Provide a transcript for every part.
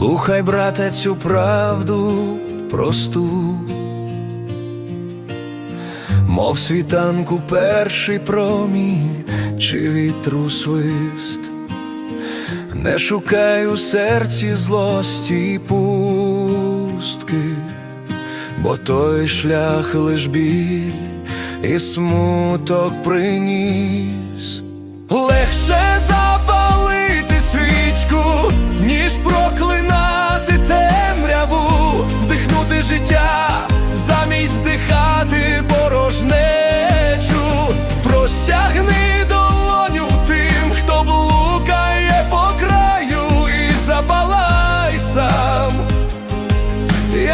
Слухай, брате, цю правду просту, мов світанку перший промінь чи вітру свист, не шукай у серці злості й пустки, бо той шлях лиш біль і смуток приніс. Легше запалити свічку,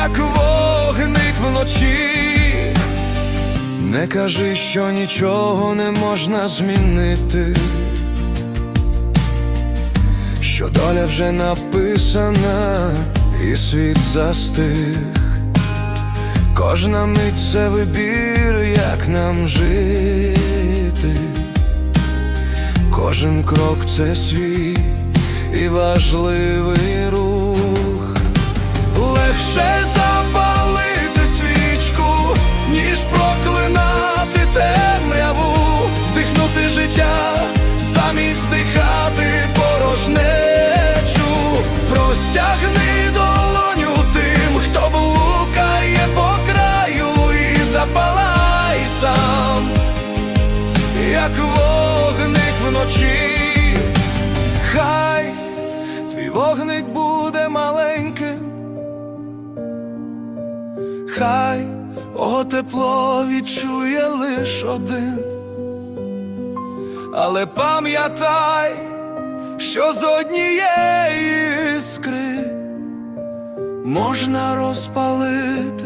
як вогник вночі. Не кажи, що нічого не можна змінити, що доля вже написана, і світ застиг. Кожна мить це вибір, як нам жити, кожен крок це свій і важливий рух. Легше сам, як вогник вночі. Хай твій вогник буде маленьким. Хай о тепло відчує лиш один, але пам'ятай, що з однієї іскри можна розпалити